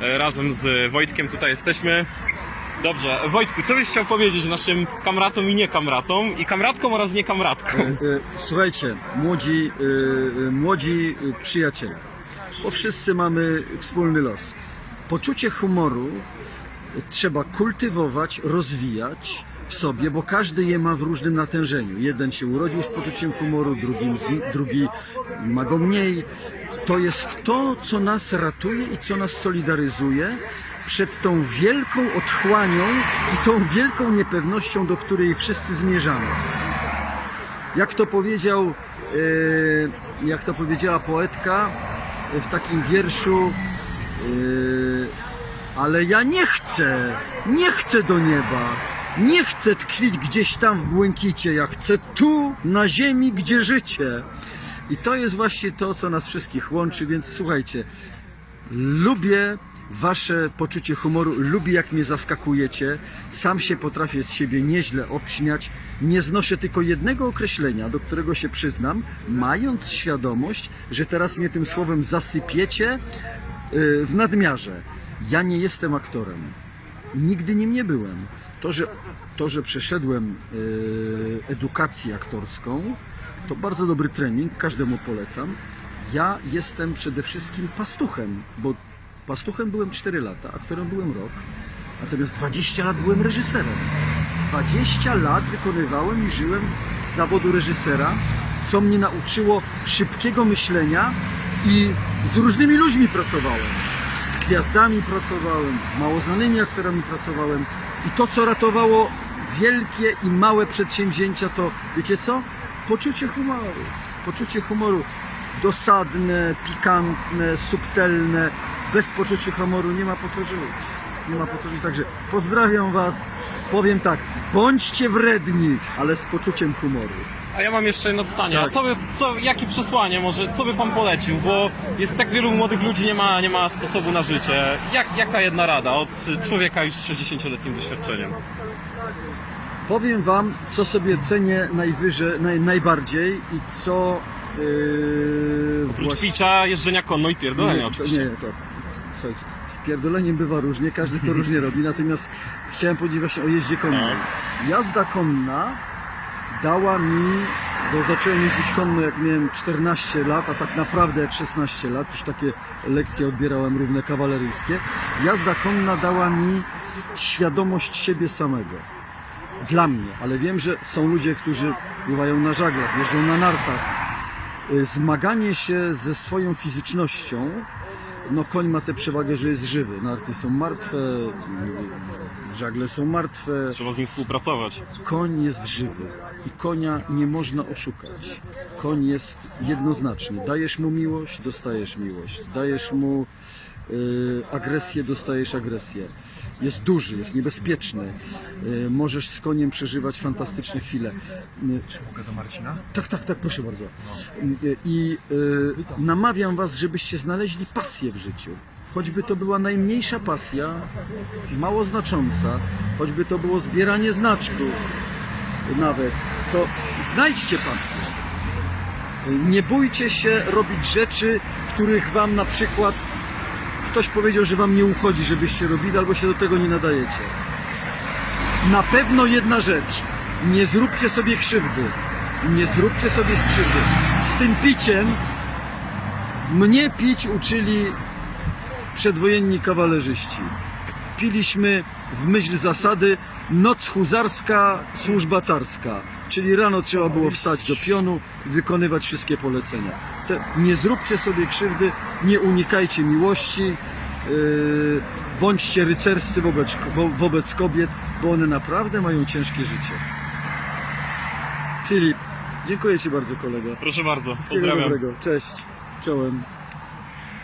E, Razem z Wojtkiem tutaj jesteśmy. Dobrze, Wojtku, co byś chciał powiedzieć naszym kamratom i nie kamratom, i kamratkom oraz nie kamratkom? E, Słuchajcie, młodzi, e, e, młodzi e, przyjaciele, bo wszyscy mamy wspólny los. Poczucie humoru trzeba kultywować, rozwijać w sobie, bo każdy je ma w różnym natężeniu. Jeden się urodził z poczuciem humoru, drugim, z- drugi ma go mniej. To jest to, co nas ratuje i co nas solidaryzuje przed tą wielką otchłanią i tą wielką niepewnością, do której wszyscy zmierzamy jak to powiedział, e, jak to powiedziała poetka e, w takim wierszu, e, ale ja nie chcę, nie chcę do nieba, nie chcę tkwić gdzieś tam w błękicie, ja chcę tu, na ziemi, gdzie życie. I to jest właśnie to, co nas wszystkich łączy, więc słuchajcie, Lubię wasze poczucie humoru, lubię jak mnie zaskakujecie. Sam się potrafię z siebie nieźle obśmiać. Nie znoszę tylko jednego określenia, do którego się przyznam, mając świadomość, że teraz mnie tym słowem zasypiecie yy, w nadmiarze. Ja nie jestem aktorem. Nigdy nim nie byłem. To, że, to, że przeszedłem yy, edukację aktorską, to bardzo dobry trening, każdemu polecam. Ja jestem przede wszystkim pastuchem, bo pastuchem byłem 4 lata, aktorem byłem rok, natomiast 20 lat byłem reżyserem. 20 lat wykonywałem i żyłem z zawodu reżysera, co mnie nauczyło szybkiego myślenia i z różnymi ludźmi pracowałem. Z gwiazdami pracowałem, z mało znanymi aktorami pracowałem i to, co ratowało wielkie i małe przedsięwzięcia, to wiecie co? Poczucie humoru. Poczucie humoru dosadne, pikantne, subtelne. Bez poczucia humoru nie ma po co żyć. Nie ma po co żyć. Także pozdrawiam Was. Powiem tak, bądźcie wredni, ale z poczuciem humoru. A ja mam jeszcze jedno pytanie. Tak. Co by, co, jakie przesłanie może, co by pan polecił? Bo jest tak wielu młodych ludzi, nie ma, nie ma sposobu na życie. Jak, jaka jedna rada od człowieka już z 60-letnim doświadczeniem? Powiem Wam, co sobie cenię najwyżej, naj, najbardziej i co. Yy, Oprócz właśnie- picia, jeżdżenia konno i pierdolenia to- oczywiście. Nie, to. Z pierdoleniem bywa różnie, każdy to różnie robi, natomiast chciałem powiedzieć właśnie o jeździe konnej. Jazda konna dała mi, bo zacząłem jeździć konno jak miałem 14 lat, a tak naprawdę jak 16 lat, już takie lekcje odbierałem równe kawaleryjskie. Jazda konna dała mi świadomość siebie samego dla mnie, ale wiem, że są ludzie, którzy pływają na żaglach, jeżdżą na nartach. Y, Zmaganie się ze swoją fizycznością, no koń ma tę przewagę, że jest żywy. Narty są martwe, y, żagle są martwe. Trzeba z nim współpracować. Koń jest żywy i konia nie można oszukać. Koń jest jednoznaczny. Dajesz mu miłość, dostajesz miłość. Dajesz mu agresję, dostajesz agresję. Jest duży, jest niebezpieczny. Y, możesz z koniem przeżywać fantastyczne chwile. Y, Mogę do Marcina? tak, tak, tak, proszę bardzo. I namawiam Was, żebyście znaleźli pasję w życiu. Choćby to była najmniejsza pasja, mało znacząca, choćby to było zbieranie znaczków nawet, to znajdźcie pasję. Nie bójcie się robić rzeczy, których Wam na przykład ktoś powiedział, że Wam nie uchodzi, żebyście robili, albo się do tego nie nadajecie. Na pewno jedna rzecz. Nie zróbcie sobie krzywdy. Nie zróbcie sobie krzywdy. Z tym piciem mnie pić uczyli przedwojenni kawalerzyści. Piliśmy w myśl zasady noc huzarska, służba carska. Czyli rano trzeba było wstać do pionu i wykonywać wszystkie polecenia. Te, nie zróbcie sobie krzywdy, nie unikajcie miłości, yy, bądźcie rycerscy wobec, wo- wobec kobiet, bo one naprawdę mają ciężkie życie. Filip, dziękuję Ci bardzo kolego. Proszę bardzo, Wszystkiego pozdrawiam. dobrego. Cześć. Czołem.